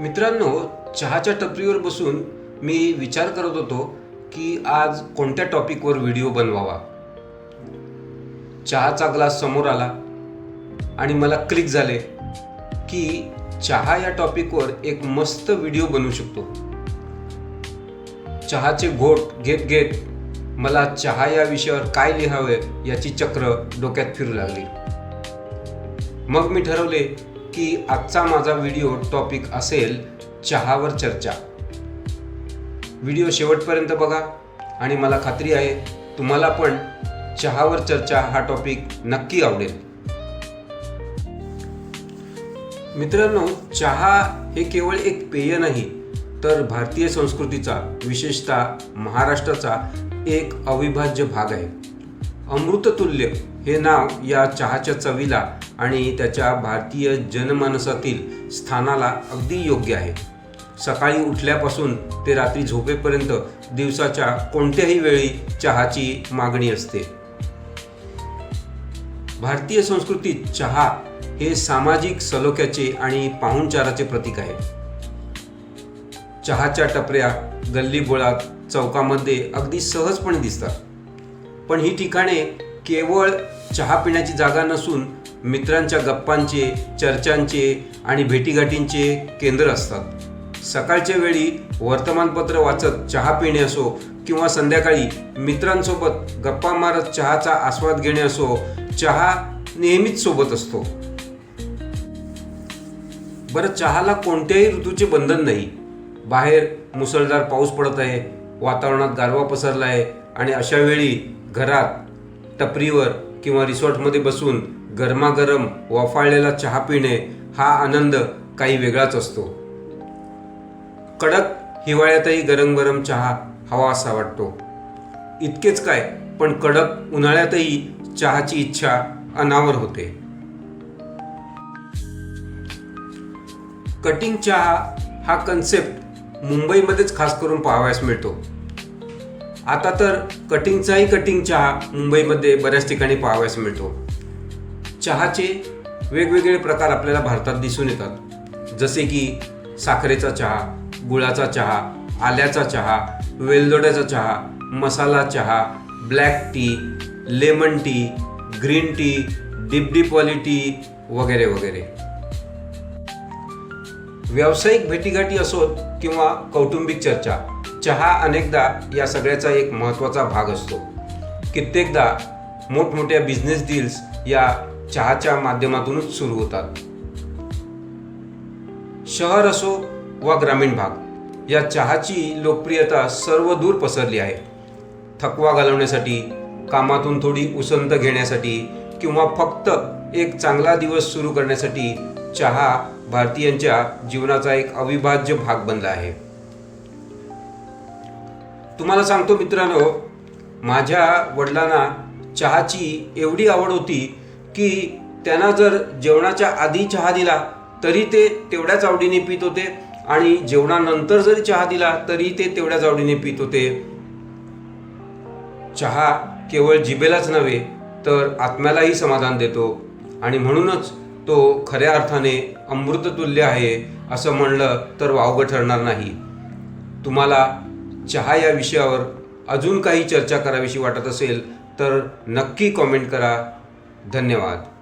मित्रांनो चहाच्या टपरीवर बसून मी विचार करत होतो की आज कोणत्या टॉपिकवर व्हिडिओ बनवावा? चहाचा ग्लास समोर आला आणि मला क्लिक झाले की चहा या टॉपिकवर एक मस्त व्हिडिओ बनवू शकतो. चहाचे घोट घेत घेत मला चहा या विषयावर काय लिहावे याची चक्र डोक्यात फिरू लागली. मग मी ठरवले की आजचा माझा व्हिडिओ टॉपिक असेल चहावर चर्चा. व्हिडिओ शेवटपर्यंत बघा आणि मला खात्री आहे तुम्हाला पण चहावर चर्चा हा टॉपिक नक्की आवडेल. मित्रांनो चहा हे केवळ एक पेय नाही तर भारतीय संस्कृतीचा विशेषतः महाराष्ट्राचा एक अविभाज्य भाग आहे. अमृततुल्य हे नाव या चहाच्या चवीला आणि त्याच्या भारतीय जनमानसातील स्थानाला अगदी योग्य आहे. सकाळी उठल्यापासून ते रात्री झोपेपर्यंत दिवसाच्या कोणत्याही वेळी चहाची मागणी असते. भारतीय संस्कृतीत चहा हे सामाजिक सलोख्याचे आणि पाहुणचाराचे प्रतीक आहे. चहाच्या टपऱ्या गल्लीबोळात चौकामध्ये अगदी सहजपणे दिसतात. पण ही ठिकाणे केवळ चहा पिण्याची जागा नसून मित्रांच्या गप्पांचे चर्चांचे आणि भेटीगाठींचे केंद्र असतात. सकाळच्या वेळी वर्तमानपत्र वाचत चहा पिणे असो किंवा संध्याकाळी मित्रांसोबत गप्पा मारत चहाचा आस्वाद घेणे असो चहा नेहमीच सोबत असतो. बरं चहाला कोणत्याही ऋतूचे बंधन नाही. बाहेर मुसळधार पाऊस पडत आहे वातावरणात गारवा पसरला आहे आणि अशा वेळी घरात टपरीवर किंवा रिसॉर्टमध्ये बसून गरमागरम वाफाळलेला चहा पिणे हा आनंद काही वेगळाच असतो. कडक हिवाळ्यातही गरम गरम चहा हवा असा वाटतो. इतकेच काय पण कडक उन्हाळ्यातही चहाची इच्छा अनावर होते. कटिंग चहा हा कन्सेप्ट मुंबईमध्येच खास करून पाहावयास मिळतो. आता तर कटिंगचाही कटिंग चहा मुंबईमध्ये बऱ्याच ठिकाणी पाहावयास मिळतो. चहाचे वेगवेगळे प्रकार आपल्याला भारतात दिसून येतात. जसे की साखरेचा चहा गुळाचा चहा आल्याचा चहा वेलदोड्याचा चहा मसाला चहा black tea lemon tea green tea dip डीपवाली tea वगैरे वगैरे. व्यावसायिक भेटीगाठी असोत किंवा कौटुंबिक चर्चा चहा अनेकदा या सगळ्याचा एक महत्त्वाचा भाग असतो. कित्येकदा मोठमोठ्या बिझनेस डील्स या चहाच्या माध्यमातूनच सुरू होतात. शहर असो वा ग्रामीण भाग या चहाची लोकप्रियता सर्व दूर पसरली आहे. थकवा घालवण्यासाठी कामातून थोडी उसंत घेण्यासाठी किंवा फक्त एक चांगला दिवस सुरू करण्यासाठी चहा भारतीयांच्या जीवनाचा एक अविभाज्य भाग बनला आहे. तुम्हाला सांगतो मित्रांनो माझ्या वडिलांना चहाची एवढी आवड होती की त्यांना जर जेवणाच्या आधी चहा दिला तरी ते तेवढ्याच आवडीने पित होते. आणि जेवणानंतर जरी चहा दिला तरी ते तेवढ्याच आवडीने पित होते. चहा केवळ जिबेलाच नव्हे तर आत्म्यालाही समाधान देतो. आणि म्हणूनच तो खऱ्या अर्थाने अमृततुल्य आहे असं म्हणलं तर वावगं ठरणार नाही. तुम्हाला चहा या विषयावर अजून काही चर्चा करावीशी वाटत असेल तर नक्की कॉमेंट करा. धन्यवाद.